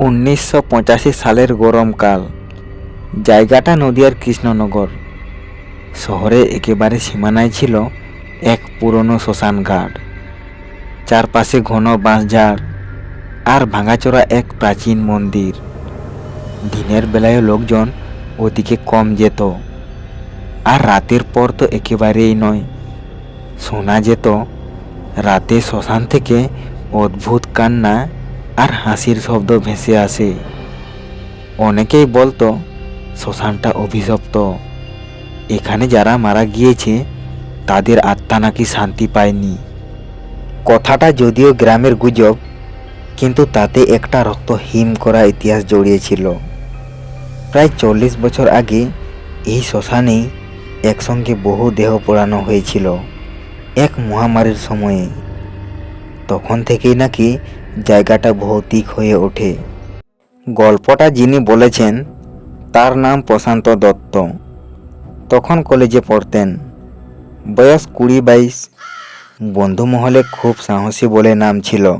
উনিশশো পঁচাশি সালের গরমকাল। জায়গাটা নদিয়ার কৃষ্ণনগর। শহরে একেবারে সীমানায় ছিল এক পুরনো শ্মশান ঘাট চারপাশে ঘন বাঁশঝাড় আর ভাঙাচোরা এক প্রাচীন মন্দির। দিনের বেলায় লোকজন ওদিকে কম যেত। আর রাতের পর তো একেবারেই নয়। শোনা যেত, রাতে শ্মশান থেকে অদ্ভুত কান্না আর হাসির শব্দ ভেসে আসে। অনেকেই বলতো, শ্মশানটা অভিশপ্ত। এখানে যারা মারা গিয়েছে, তাদের আত্মা নাকি শান্তি পায়নি। কথাটা যদিও গ্রামের গুজব, কিন্তু তাতে একটা রক্ত হিম করা ইতিহাস জড়িয়েছিল। প্রায় চল্লিশ বছর আগে এই শ্মশানেই একসঙ্গে বহু দেহ পোড়ানো হয়েছিল, এক মহামারীর সময়ে। তখন থেকেই নাকি জায়গাটা ভৌতিক হয়ে ওঠে। গল্পটা যিনি বলেছেন, তার নাম প্রশান্ত দত্ত। তখন কলেজে পড়তেন। বয়স কুড়ি বাইশ। বন্ধু মহলে খুব সাহসী বলে নাম ছিল।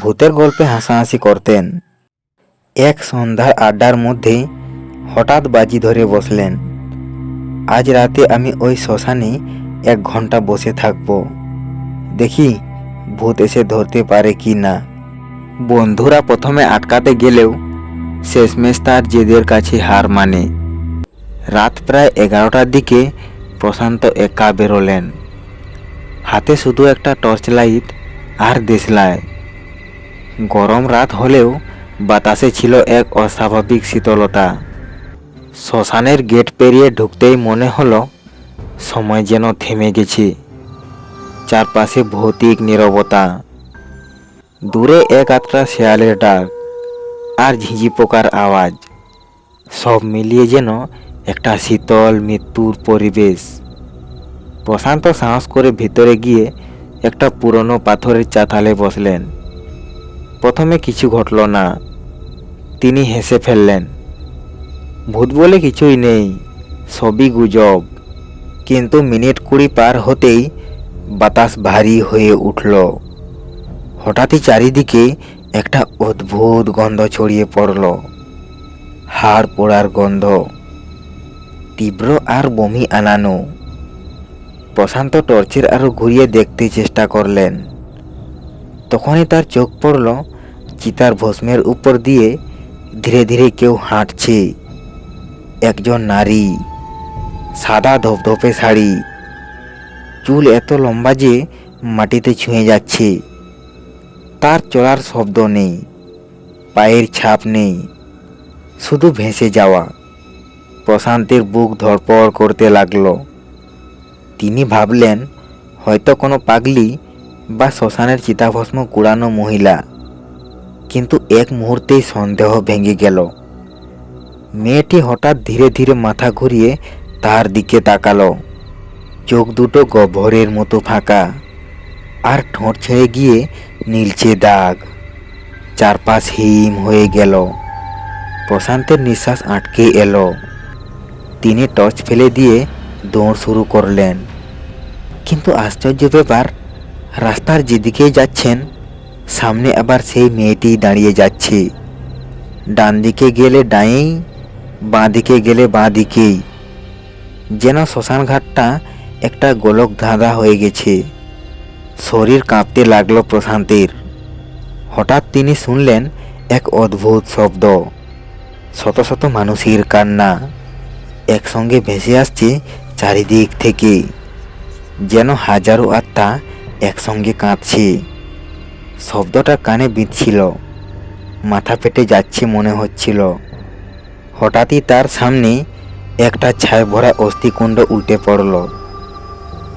ভূতের গল্পে হাসাহাসি করতেন। এক সন্ধ্যার আড্ডার মধ্যে হঠাৎ বাজি ধরে বসলেন। আজ রাতে আমি ওই শ্মশানে এক ঘণ্টা বসে থাকব। দেখি ভূত এসে ধরতে পারে কি না? বন্ধুরা প্রথমে আটকাতে গেলেও শেষমেশ তার জেদের কাছে হার মানে। রাত প্রায় এগারোটার দিকে প্রশান্ত একা বেরোলেন। হাতে শুধু একটা টর্চ লাইট আর দেশলায় গরম রাত হলেও বাতাসে ছিল এক অস্বাভাবিক শীতলতা। শ্মশানের গেট পেরিয়ে ঢুকতেই মনে হলো, সময় যেন থেমে গেছে। চারপাশে ভৌতিক নীরবতা। দূরে এক আত্রা শেয়ালের ডাক আর ঝিঝি পোকার আওয়াজ। সব মিলিয়ে যেন একটা শীতল মৃত্যুর পরিবেশ। প্রশান্ত সাহস করে ভিতরে গিয়ে একটা পুরনো পাথরের চাতালে বসলেন। প্রথমে কিছু ঘটল না। তিনি হেসে ফেললেন, ভূত বলে কিছুই নেই, সবই গুজব। কিন্তু মিনিট কুড়ি পার হতেই বাতাস ভারী হয়ে উঠল। হঠাৎই চারিদিকে একটা অদ্ভুত গন্ধ ছড়িয়ে পড়ল। হাড় পোড়ার গন্ধ, তীব্র আর বমি আনানো। প্রশান্ত টর্চের আরও ঘুরিয়ে দেখতে চেষ্টা করলেন। তখনই তার চোখ পড়ল চিতার ভস্মের উপর দিয়ে ধীরে ধীরে কেউ হাঁটছে। একজন নারী, সাদা ধপধপে শাড়ি চুল এত লম্বা যে মাটিতে ছুঁয়ে যাচ্ছে। তার চলার শব্দ নেই, পায়ের ছাপ নেই, শুধু ভেসে যাওয়া। প্রশান্তের বুক ধড়পড় করতে লাগল। তিনি ভাবলেন, হয়তো কোনো পাগলি বা শ্মশানের চিতাভস্ম কুড়ানো মহিলা। কিন্তু এক মুহূর্তেই সন্দেহ ভেঙে গেল। মেয়েটি হঠাৎ ধীরে ধীরে মাথা ঘুরিয়ে তার দিকে তাকালো। চোখ দুটো গভরের মতো ফাঁকা, আর ঠোঁট ছেড়ে গিয়ে নীলচে দাগ। চারপাশ হিম হয়ে গেল। প্রশান্তের নিঃশ্বাস আটকে এলো। তিনি টর্চ ফেলে দিয়ে দৌড় শুরু করলেন। কিন্তু আশ্চর্য ব্যাপার, রাস্তার যেদিকেই যাচ্ছেন, সামনে আবার সেই মেয়েটি দাঁড়িয়ে যাচ্ছে। ডান দিকে গেলে ডাঁয়েই বাঁ দিকে গেলে বাঁ দিকেই যেন শ্মশানঘাটটা একটা গোলক ধাঁধা হয়ে গেছে। শরীর কাঁপতে লাগল প্রশান্তের। হঠাৎ তিনি শুনলেন এক অদ্ভুত শব্দ। শত শত মানুষের কান্না একসঙ্গে ভেসে আসছে চারিদিক থেকে। যেন হাজারো আত্মা একসঙ্গে কাঁদছে। শব্দটা কানে বিঁধছিল। মাথা ফেটে যাচ্ছে মনে হচ্ছিল। হঠাৎই তার সামনে একটা ছায় ভরা অস্থিকুণ্ড উল্টে পড়ল।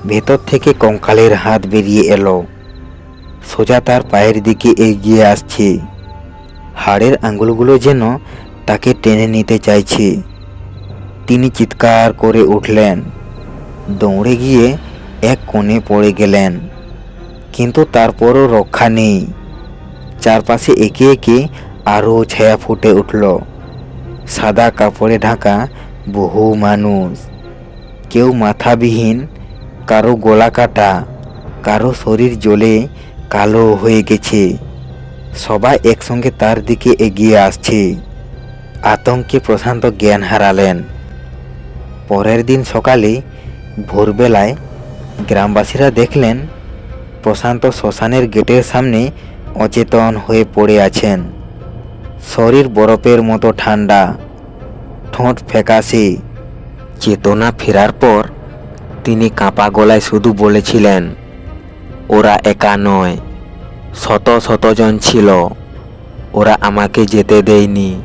ভেতর থেকে কঙ্কালের হাত বেরিয়ে এলো। সোজা তার পায়ের দিকে এগিয়ে আসছে। হাড়ের আঙুলগুলো যেন তাকে টেনে নিতে চাইছে। তিনি চিৎকার করে উঠলেন। দৌড়ে গিয়ে এক কোণে পড়ে গেলেন। কিন্তু তারপরও রক্ষা নেই। চারপাশে একে একে আরও ছায়া ফুটে উঠল। সাদা কাপড়ে ঢাকা বহু মানুষ। কেউ মাথাবিহীন কারও গলা কাটা, কারও শরীর জ্বলে, কালো হয়ে গেছে। সবাই একসঙ্গে তার দিকে এগিয়ে আসছে। আতঙ্কে প্রশান্ত জ্ঞান হারালেন। পরের দিন সকালে ভোরবেলায় গ্রামবাসীরা দেখলেন, প্রশান্ত শ্মশানের গেটের সামনে অচেতন হয়ে পড়ে আছেন। শরীর বরফের মতো ঠান্ডা, ঠোঁট ফ্যাকাশে। চেতনা ফেরার পর তিনি কাঁপা গলায় শুধু বলেছিলেন, ওরা একা নয়, শত শতজন ছিল, ওরা আমাকে যেতে দেয়নি,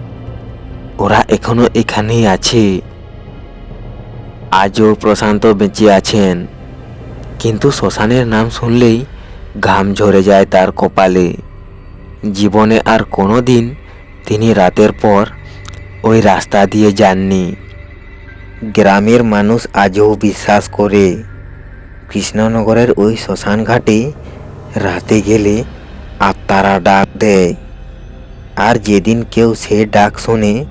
ওরা এখনও এখানেই আছে। আজও প্রশান্ত বেঁচে আছেন কিন্তু শ্মশানের নাম শুনলেই ঘাম ঝরে যায় তার কপালে। জীবনে আর কোনো দিন তিনি রাতের পর ওই রাস্তা দিয়ে যাননি। গ্রামের মানুষ আজও বিশ্বাস করে, কৃষ্ণনগরের ওই শ্মশান ঘাটে রাতে গেলে আত্মারা ডাক দেয়। আর যেদিন কেউ সে ডাক শোনে,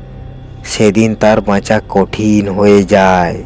সেদিন তার বাঁচা কঠিন হয়ে যায়।